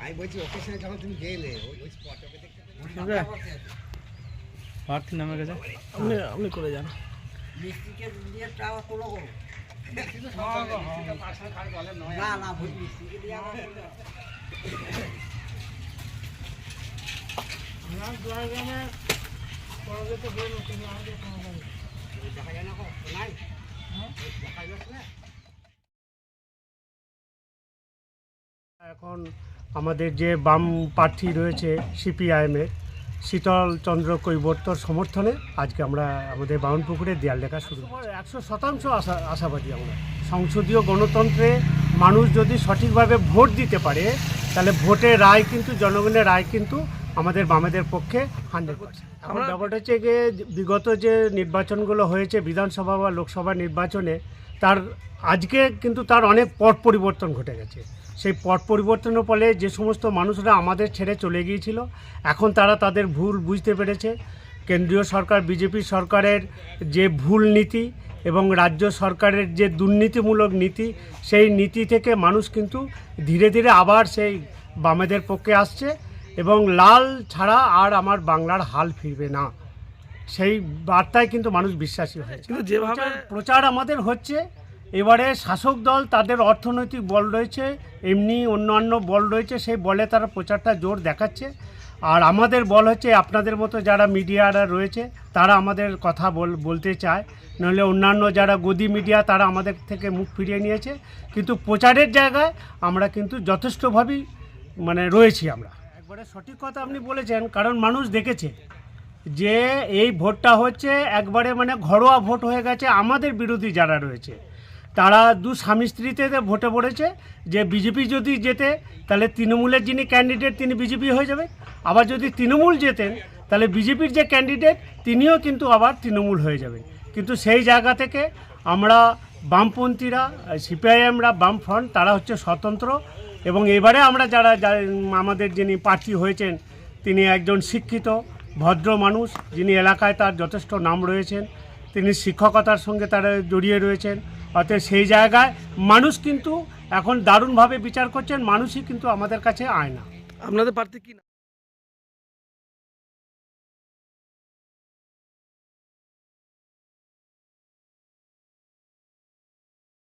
আমি বলছি ওকে সঙ্গে যখন তুমি গেলে ওই স্পট ওকে দেখতে প্রার্থী নামে গেছে আপনি আপনি করে যান। মিস্ত্রিকে দিয়ে টাকা করো না না ভুল মিস্ত্রিকে দিয়ে দেখা যায় না কো নাই? এখন আমাদের যে বাম প্রার্থী রয়েছে সিপিআইএমের শীতল চন্দ্র কৈবর্তর সমর্থনে আজকে আমরা আমাদের বাউনপুকুরে দেয়াল লেখা শুরু একশো শতাংশ আশা আশাবাদী আমরা। সংসদীয় গণতন্ত্রে মানুষ যদি সঠিকভাবে ভোট দিতে পারে তাহলে ভোটের রায় কিন্তু জনগণের রায় কিন্তু আমাদের বামেদের পক্ষে হান্ড্রেড পার্সেন্ট। এখন ব্যাপারটা হচ্ছে গিয়ে বিগত যে নির্বাচনগুলো হয়েছে বিধানসভা বা লোকসভা নির্বাচনে তার আজকে কিন্তু তার অনেক পট পরিবর্তন ঘটে গেছে। সেই পট পরিবর্তনের ফলে যে সমস্ত মানুষরা আমাদের ছেড়ে চলে গিয়েছিল এখন তারা তাদের ভুল বুঝতে পেরেছে। কেন্দ্রীয় সরকার বিজেপি সরকারের যে ভুল নীতি এবং রাজ্য সরকারের যে দুর্নীতিমূলক নীতি সেই নীতি থেকে মানুষ কিন্তু ধীরে ধীরে আবার সেই বামেদের পক্ষে আসছে। এবং লাল ছাড়া আর আমার বাংলার হাল ফিরবে না। সেই বার্তায় কিন্তু মানুষ বিশ্বাসী হয়েছে। কিন্তু যেভাবে প্রচার- আমাদের হচ্ছে। এবারে শাসক দল তাদের অর্থনৈতিক বল রয়েছে এমনি অন্যান্য বল রয়েছে সেই বলে তারা প্রচারটা জোর দেখাচ্ছে। আর আমাদের বল হচ্ছে আপনাদের মতো যারা মিডিয়ারা রয়েছে তারা আমাদের কথা বল বলতে চায়। নইলে অন্যান্য যারা গদি মিডিয়া তারা আমাদের থেকে মুখ ফিরিয়ে নিয়েছে। কিন্তু প্রচারের জায়গায় আমরা কিন্তু যথেষ্টভাবেই মানে রয়েছি আমরা। একবারে সঠিক কথা আপনি বলেছেন, কারণ মানুষ দেখেছে যে এই ভোটটা হচ্ছে একবারে মানে ঘরোয়া ভোট হয়ে গেছে আমাদের বিরোধী যারা রয়েছে। তারা দু স্বামী স্ত্রীতে ভোটে পড়েছে, যে বিজেপি যদি যেতে তাহলে তৃণমূলের যিনি ক্যান্ডিডেট তিনি বিজেপি হয়ে যাবে। আবার যদি তৃণমূল যেতেন তাহলে বিজেপির যে ক্যান্ডিডেট তিনিও কিন্তু আবার তৃণমূল হয়ে যাবেন কিন্তু সেই জায়গা থেকে আমরা বামপন্থীরা, সিপিআইএমরা বাম ফ্রন্ট তারা হচ্ছে স্বতন্ত্র। এবং এবারে আমরা যারা আমাদের যিনি প্রার্থী হয়েছেন, তিনি একজন শিক্ষিত, ভদ্র মানুষ, যিনি এলাকায় তার যথেষ্ট নাম রয়েছেন, তিনি শিক্ষকতার সঙ্গে তারা জড়িয়ে রয়েছেন অতএব সেই জায়গায় মানুষ কিন্তু এখন দারুণভাবে বিচার করছেন, মানুষই কিন্তু আমাদের কাছে আয় না আপনাদের প্রার্থী কি?